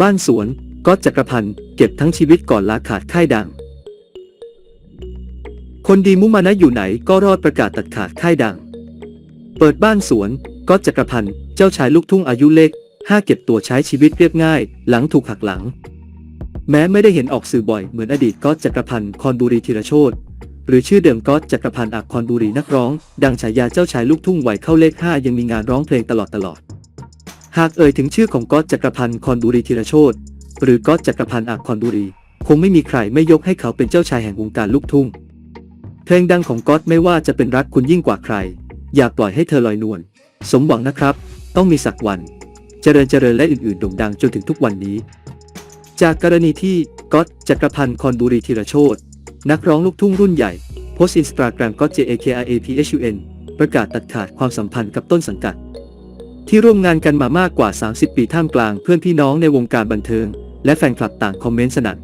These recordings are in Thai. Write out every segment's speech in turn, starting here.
บ้านสวนก็จักรพันธ์เก็บทั้งชีวิตก่อนลาขาดค่ายดัง คนดีมุมานะอยู่ไหนก็รอดประกาศตัดขาดค่ายดัง เปิดบ้านสวนก็จักรพันธ์เจ้าชายลูกทุ่งอายุเล็กห้าเก็บตัวใช้ชีวิตเรียบง่าย หลังถูกหักหลัง แม้ไม่ได้เห็นออกสื่อบ่อยเหมือนอดีตก็จักรพันธ์คอนบุรีธีรโชตหรือชื่อเดิมก็จักรพันธ์อักคอนบุรีนักร้อง ดังฉายาเจ้าชายลูกทุ่งวัยเข้าเลขห้ายังมีงานร้องเพลงตลอดตลอด หากเอ่ยถึงชื่อของก๊อตจักรพันธ์คอนบุรีธีรโชตหรือก๊อตจักรพันธ์อักคอนบุรี คงไม่มีใครไม่ยกให้เขาเป็นเจ้าชายแห่งวงการลูกทุ่ง เพลงดังของก๊อตไม่ว่าจะเป็นรักคุณยิ่งกว่าใคร อย่าปล่อยให้เธอลอยนวลสมหวังนะครับ ต้องมีสักวัน เจริญเจริญและอื่นๆโด่งดังจนถึงทุกวันนี้ จากกรณีที่ก๊อตจักรพันธ์คอนบุรีธีรโชตนักร้องลูกทุ่งรุ่นใหญ่โพสต์อินสตาแกรมก็ JAKRAPHUN ประกาศตัดขาดความสัมพันธ์กับต้นสังกัด ที่ร่วมงานกันมามากกว่า 30 ปีท่ามกลางเพื่อนพี่น้องในวงการบันเทิง และแฟนคลับต่างคอมเมนต์สนั่น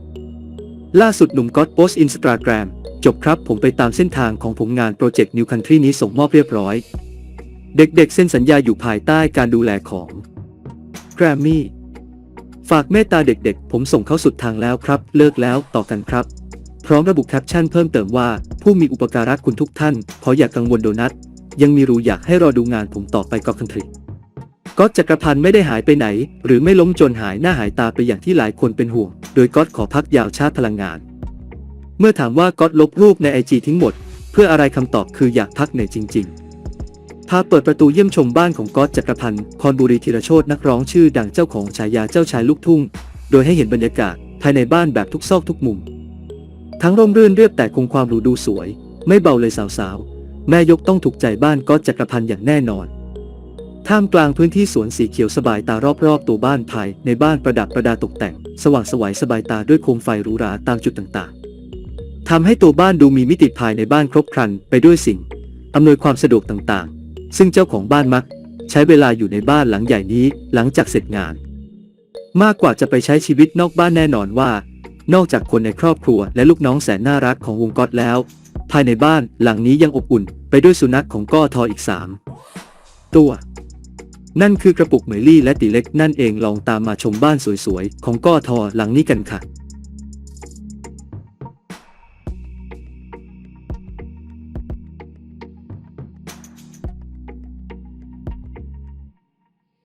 ล่าสุดหนุ่มก๊อตโพสต์อินสตาแกรมจบครับผมไปตามเส้นทางของผมงานโปรเจกต์ New Country นี้ส่งมอบเรียบร้อย เด็กๆ เซ็นสัญญาอยู่ภายใต้การดูแลของแกรมมี่ฝากเมตตาเด็กๆ ผมส่งเขาสุดทางแล้วครับ เลิกแล้วต่อกันครับ พร้อมระบุแคปชั่นเพิ่มเติมว่า ผู้มีอุปการะคุณทุกท่าน ขออย่ากกังวลโดนัทยังมีรูอยากให้รอดูงานผมต่อไปก็คันทรี ก๊อตจักรพันธ์ไม่ได้หายไปไหน หรือไม่ล้มจนหายหน้าหายตาไปอย่างที่หลายคนเป็นห่วง โดยก๊อตขอพักยาวชาติพลังงาน เมื่อถามว่าก๊อตลบรูปในไอจีทิ้งหมด เพื่ออะไรคำตอบคืออยากพักเหนื่อยจริง ๆพาเปิดประตูเยี่ยมชมบ้านของก๊อตจักรพันธ์คอนบุรีธีรโชตนักร้องชื่อดังเจ้าของฉายาเจ้าชายลูกทุ่ง โดยให้เห็นบรรยากาศภายในบ้านแบบทุกซอกทุกมุม ทั้งร่มรื่นเรียบแต่คงความหรูดูสวย ไม่เบาเลยสาวๆ แม่ยกต้องถูกใจบ้านก๊อตจักรพันธ์อย่างแน่นอน ท่ามกลางพื้นที่สวนสีเขียวสบายตารอบๆ ตัวบ้านภายในบ้านประดับประดาตกแต่ง สว่างสวัยสบายตาด้วยโคมไฟหรูหราตามจุดต่างๆทำให้ตัวบ้านดูมีมิติภายในบ้านครบครันไปด้วยสิ่งอำนวยความสะดวกต่างๆ ซึ่งเจ้าของบ้านมัก ใช้เวลาอยู่ในบ้านหลังใหญ่นี้หลังจากเสร็จงาน มากกว่าจะไปใช้ชีวิตนอกบ้านแน่นอนว่า นอกจากคนในครอบครัวและลูกน้องแสนน่ารักของวงก๊อตแล้ว ภายในบ้านหลังนี้ยังอบอุ่น ไปด้วยสุนัขของก้อทออีกสามตัว นั่นคือกระปุกเหมยลี่และตีเล็กนั่นเองลองตามมาชมบ้านสวยๆ ของก้อทอหลังนี้กันค่ะ